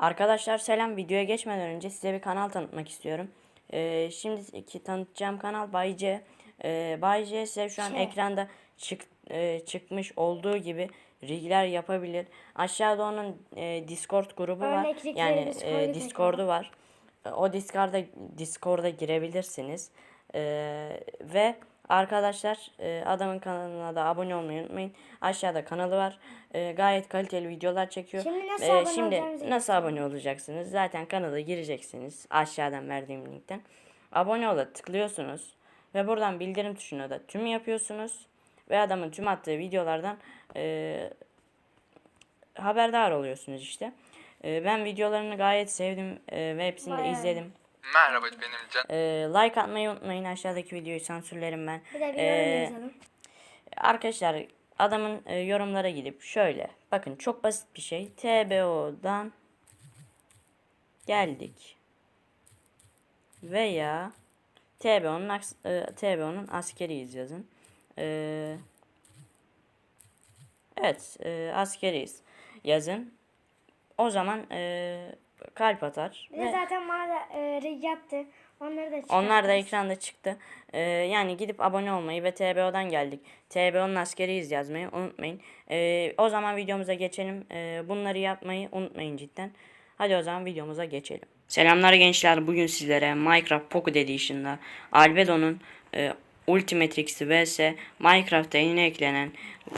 Arkadaşlar selam. Videoya geçmeden önce size bir kanal tanıtmak istiyorum. Ee, şimdiki tanıtacağım kanal Bay C. Ee, Bay C size şu an Şey. ekranda çık, e, çıkmış olduğu gibi rigler yapabilir. Aşağıda onun e, Discord grubu var. Örnek rigleri Yani e, Discord'u var. O Discord'a Discord'a girebilirsiniz. Ee, ve arkadaşlar e, adamın kanalına da abone olmayı unutmayın. Aşağıda kanalı var. Ee, gayet kaliteli videolar çekiyor. Şimdi nasıl Ee, abone şimdi nasıl abone olacaksınız? Zaten kanala gireceksiniz. Aşağıdan verdiğim linkten. Abone ola tıklıyorsunuz. Ve buradan bildirim tuşuna da tüm yapıyorsunuz. Ve adamın tüm attığı videolardan e, haberdar oluyorsunuz işte. E, ben videolarını gayet sevdim e, ve hepsini de Bayağı. izledim. Merhaba benim Can. E, like atmayı unutmayın. Aşağıdaki videoyu sansürlerim ben. Bir de bir Ee, yorum yazalım. Arkadaşlar adamın e, yorumlara gidip şöyle bakın çok basit bir şey. TBO'dan geldik. Veya TBO'nun e, TBO'nun askeriyiz yazın. E, evet e, askeriyiz yazın. O zaman e, kalp atar. Bir ve- zaten bana da e, yaptı. Onları da onlar da ekranda çıktı. Ee, yani gidip abone olmayı ve TBO'dan geldik. TBO'nun askeriyiz yazmayı unutmayın. Ee, o zaman videomuza geçelim. Ee, bunları yapmayı unutmayın cidden. Hadi o zaman videomuza geçelim. Selamlar gençler. Bugün sizlere Minecraft Pocket Edition'da Albedo'nun e, Ultimatrix'i vs Minecraft'a yeni eklenen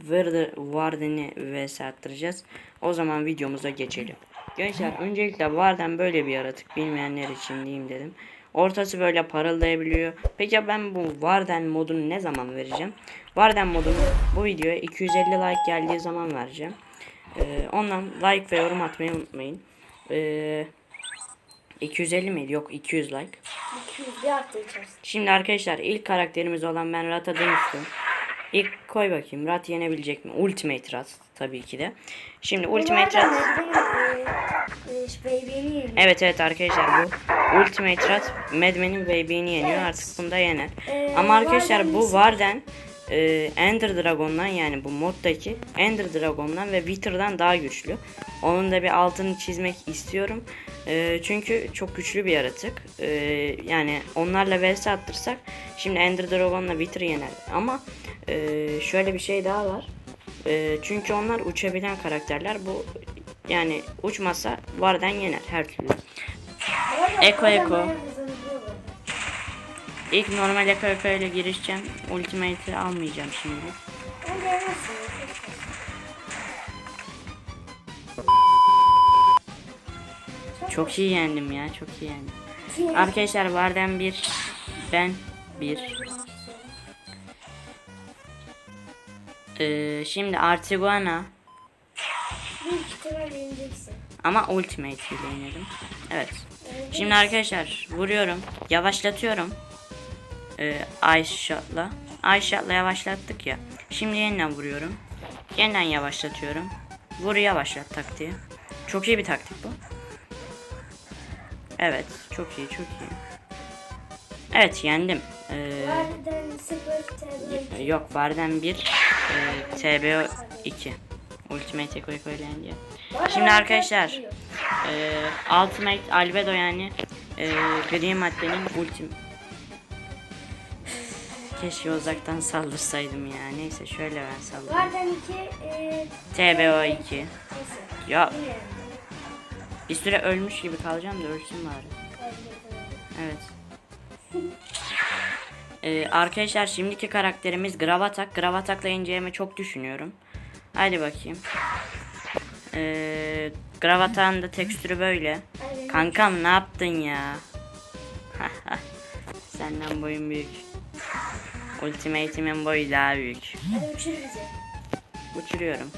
Warden- Warden'i vs attıracağız. O zaman videomuza geçelim. Gençler öncelikle Warden böyle bir yaratık. Bilmeyenler için diyeyim dedim. Ortası böyle parıldayabiliyor. Peki ya ben bu Warden modunu ne zaman vereceğim? Warden modunu bu videoya 250 like geldiği zaman vereceğim. Ee, ondan like ve yorum atmayı unutmayın. Ee, 250 miydi? Yok 200 like. 200 bir hafta içerisinde. Şimdi arkadaşlar ilk karakterimiz olan ben Rat'a dönüştüm. İlk koy bakayım Rat yenebilecek mi? Ultimate Rat tabii ki de. Şimdi Ultimate Rat Baby'ni yeniyor. Evet evet arkadaşlar bu Ultimate Rat Madman'in baby'ini yeniyor Evet. artık bunda yener. Ee, Ama arkadaşlar bu Warden'in Warden e, Ender Dragon'dan yani bu moddaki Ender Dragon'dan ve Wither'dan daha güçlü. Onun da bir altını çizmek istiyorum. E, çünkü çok güçlü bir yaratık. E, yani onlarla vs attırsak şimdi Ender Dragon'la Wither yener. Ama e, şöyle bir şey daha var. E, çünkü onlar uçabilen karakterler. Bu yani uçmasa Warden yener her türlü. Eko, eko. İlk normal Eko ile girişeceğim. Ultimate'i almayacağım şimdi. Çok iyi yendim ya. Çok iyi yendim. Arkadaşlar Varden 1. Ben 1. Ee, şimdi Artiguana. Ama Ultimate ile yenerim. Evet. Şimdi arkadaşlar vuruyorum. Yavaşlatıyorum. Ee, Ice Shot'la. Ice Shot'la yavaşlattık ya. Şimdi yeniden vuruyorum. Yeniden yavaşlatıyorum. Vur yavaşlat taktiği. Çok iyi bir taktik bu. Evet. Çok iyi çok iyi. Evet yendim. Ee, Varden 0 TB. yok Varden 1 e, TBO 2 Ultimate Eco Eco ile yendi. Şimdi arkadaşlar e, Ultimate Albedo yani e, gri maddenin ultim Keşke uzaktan saldırsaydım ya. Neyse şöyle ben saldırayım. Varden 2 e, TBO 2. neyse. Ya Bilmiyorum. bir süre ölmüş gibi kalacağım da ölsün bari. Evet. Ee, arkadaşlar şimdiki karakterimiz Gravatak. Gravatak'la ineceğimi çok düşünüyorum. Haydi bakayım. Ee, Gravatak'ın da tekstürü böyle. Kankam ne yaptın ya? Senden boyun büyük. Ultimate'imin boyu daha büyük. Hadi uçur bizi. Uçuruyorum.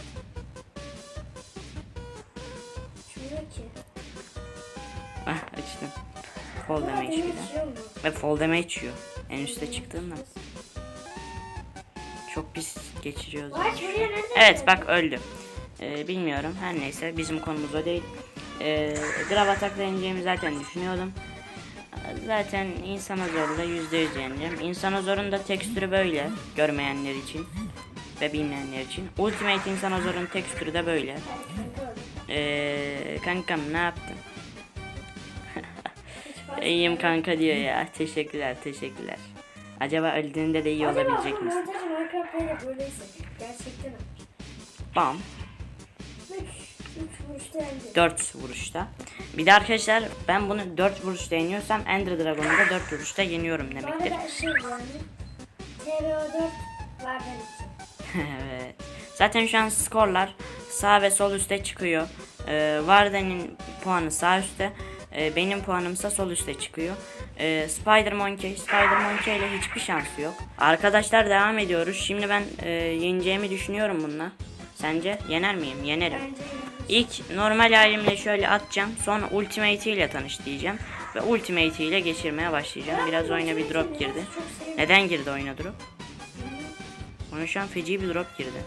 Uçmuyor ki. Ah açtım. Fall damage bir? Ve fall damage yiyor. En üste çıktığında. Çok pis geçiriyoruz. Evet bak öldü. Ee, bilmiyorum her neyse bizim konumuz o değil. Ee, Grav atakla yeneceğimi zaten düşünüyordum. Zaten insana zorla %100 yeneceğim. İnsana zorun da tekstürü böyle görmeyenler için ve bilmeyenler için. Ultimate insana zorun tekstürü de böyle. Ee, kankam ne yaptın? İyiyim kanka diyor ya. Teşekkürler teşekkürler. Acaba öldüğünde de iyi olabilecek Acaba misin? montajı Minecraft böyle böyleyse gerçekten mi? Bam. 4 vuruşta. Bir de arkadaşlar ben bunu 4 vuruşta yeniyorsam Ender Dragon'u da 4 vuruşta yeniyorum Bu demektir. arada şey yani TBO4 var benim için. evet. Zaten şu an skorlar sağ ve sol üstte çıkıyor. Ee, Varden'in puanı sağ üstte. Ee, benim puanımsa sol üstte çıkıyor. Ee, Spider Monkey, Spider Monkey ile hiçbir şansı yok. Arkadaşlar devam ediyoruz. Şimdi ben e, yeneceğimi düşünüyorum bununla. Sence yener miyim? Yenerim. Bence İlk normal halimle şöyle atacağım. Sonra ultimate ile tanış diyeceğim. Ve ultimate ile geçirmeye başlayacağım. Biraz oyuna bir drop girdi. Neden girdi oyuna drop? Oyuna şu an feci bir drop girdi.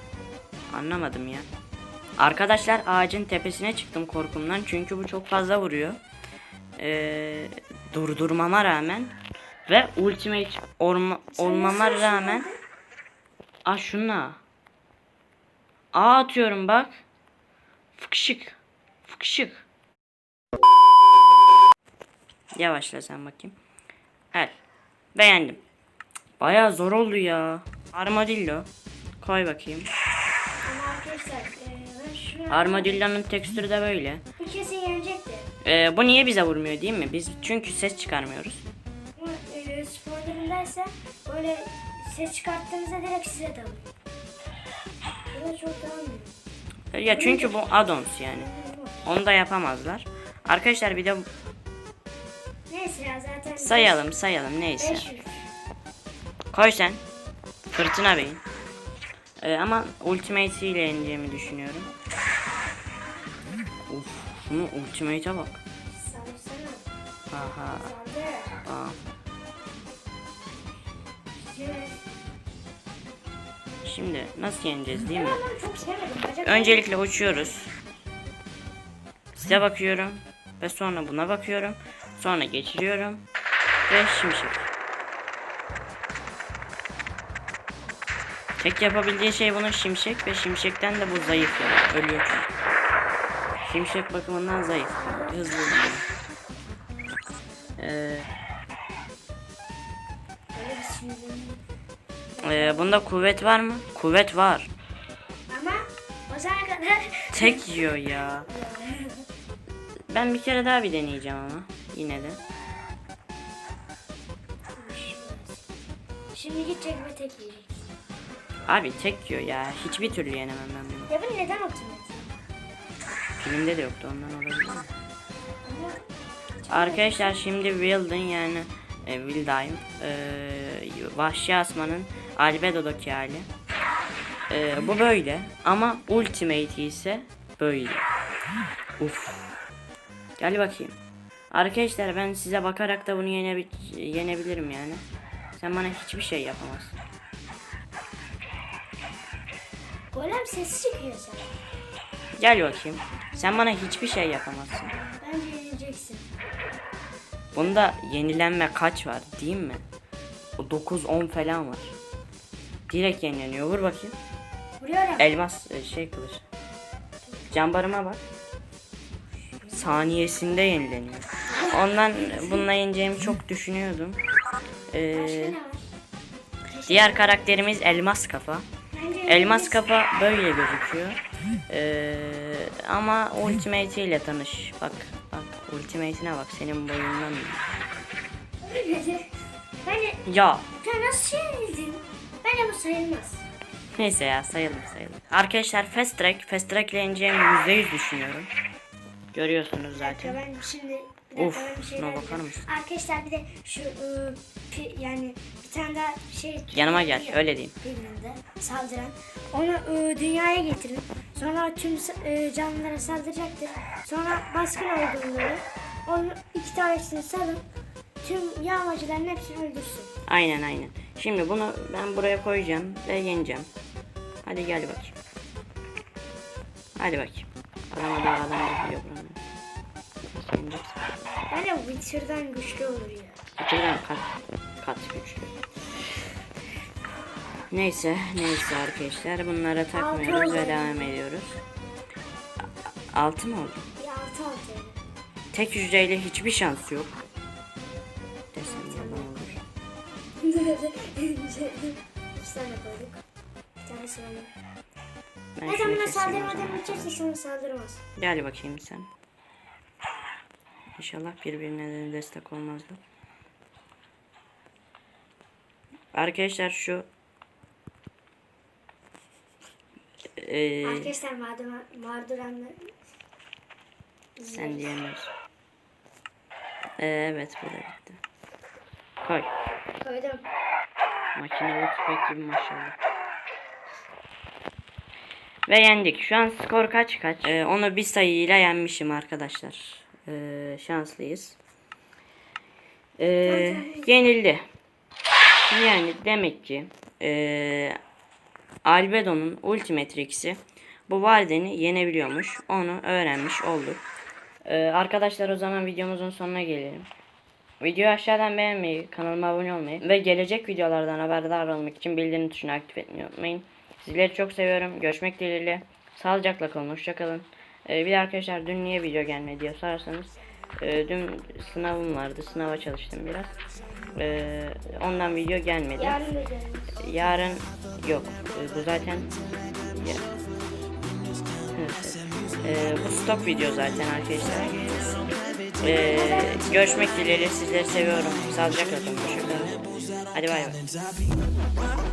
Anlamadım ya. Arkadaşlar ağacın tepesine çıktım korkumdan. Çünkü bu çok fazla vuruyor. Ee, durdurmama rağmen. Ve ultimate orma, olmama rağmen. Aa şuna. A atıyorum bak. Fıkışık. Fıkışık. Yavaşla sen bakayım. El. Beğendim. Bayağı zor oldu ya. Armadillo. Koy bakayım. Armadillo'nun tekstürü de böyle. bir kesin yenecekti. Ee, bu niye bize vurmuyor değil mi? Biz çünkü ses çıkarmıyoruz. Ama e, böyle ses çıkarttığınızda direkt size dalıyor. Bu da çok dalmıyor. Ya çünkü bu addons yani. Onu da yapamazlar. Arkadaşlar bir de Neyse ya zaten sayalım sayalım neyse. 500. Koy sen. Fırtına beyin. Ee, ama ultimate ile yeneceğimi düşünüyorum. Uf, şunu ultimate'e bak. Salsana. Aha. Şimdi nasıl yeneceğiz değil mi? Öncelikle uçuyoruz. Size bakıyorum. Ve sonra buna bakıyorum. Sonra geçiriyorum. Ve şimşek. Tek yapabildiği şey bunun şimşek ve şimşekten de bu zayıf yani. Ölüyor çünkü. Şimşek bakımından zayıf. Hızlı oluyor. Ee, Öyle bir sinirlendim. e, bunda kuvvet var mı? Kuvvet var. Ama o zamana kadar Tek yiyor ya. Ben bir kere daha bir deneyeceğim ama. Yine de. Şimdi gidecek ve tek yiyecek. Abi tek yiyor ya. Hiçbir türlü yenemem ben bunu. Ya bu neden otomatik? Filmde de yoktu ondan olabilir mi? Arkadaşlar şimdi Wilden yani e, Wildheim e, Vahşi Asman'ın Albedo'daki hali. E, bu böyle ama Ultimate ise böyle. Uf. Gel bakayım. Arkadaşlar ben size bakarak da bunu yenebi- yenebilirim yani. Sen bana hiçbir şey yapamazsın. golem sesi çıkıyor sana. Gel bakayım. Sen bana hiçbir şey yapamazsın. Bence yeneceksin. Bunda yenilenme kaç var değil mi? O 9-10 falan var. Direkt yenileniyor. Vur bakayım. Vuruyorum. Elmas e, şey kılıç. Cambarıma bak. Saniyesinde yenileniyor. Ondan bununla yeneceğimi çok düşünüyordum. Ee, diğer karakterimiz Elmas Kafa. Elmas Kafa böyle gözüküyor. Ee, ama Ultimate ile tanış. Bak bak Ultimate'ine bak senin boyundan. Ya sen nasıl yenildin? Bu sayılmaz. Neyse ya sayalım sayalım. Arkadaşlar Fast Track, Fast Track ile yeneceğimi %100 düşünüyorum. Görüyorsunuz zaten. ben şimdi Of, şuna bakar mısın? Arkadaşlar bir de şu ıı, pi- yani bir tane daha şey Yanıma gel ya, öyle diyeyim. birinde saldıran. Onu ıı, dünyaya getirin. Sonra tüm ıı, canlılara saldıracaktır. Sonra baskın olduğunları onu iki tanesini salın. Tüm yağmacıların hepsini öldürsün. Aynen aynen. Şimdi bunu ben buraya koyacağım ve yeneceğim. Hadi gel bakayım. Hadi bakayım. Adama da adam da biliyor buranı. Bence bu Witcher'dan güçlü olur ya. Öteden kat, kat güçlü. Neyse, neyse arkadaşlar bunlara takmıyoruz ve oldu. devam ediyoruz. 6 mı oldu? Altı altı yani. Tek hücreyle hiçbir şans yok. İki tane koyduk. Bir tane sıralı. Ben o zaman. saldırmadan uçarsa saldırmaz. Gel bakayım sen. İnşallah birbirine de destek olmazlar. Arkadaşlar şu Ee, Arkadaşlar mağdur, mağduranlar sen diyemiyorsun. Ee, evet bu da bitti. Koy. koydum. Makinalı tüfek gibi maşallah. Ve yendik. Şu an skor kaç kaç? Ee, onu bir sayıyla yenmişim arkadaşlar. Ee, şanslıyız. Ee, yenildi. Yani demek ki ee, Albedo'nun Ultimate Rix'i bu Valden'i yenebiliyormuş. Onu öğrenmiş olduk. Ee, arkadaşlar o zaman videomuzun sonuna gelelim. Videoyu aşağıdan beğenmeyi, kanalıma abone olmayı ve gelecek videolardan haberdar olmak için bildirim tuşunu aktif etmeyi unutmayın. Sizleri çok seviyorum. Görüşmek dileğiyle. Sağlıcakla kalın. Hoşçakalın. Ee, bir de arkadaşlar dün niye video gelmedi diye sorarsanız e, dün sınavım vardı. Sınava çalıştım biraz. Ee, ondan video gelmedi. Yarın da. Yarın yok. Ee, bu zaten. Ee, bu stop video zaten arkadaşlar. Ee, görüşmek dileğiyle sizleri seviyorum. Sağlıcakla kalın. Hadi bay bay.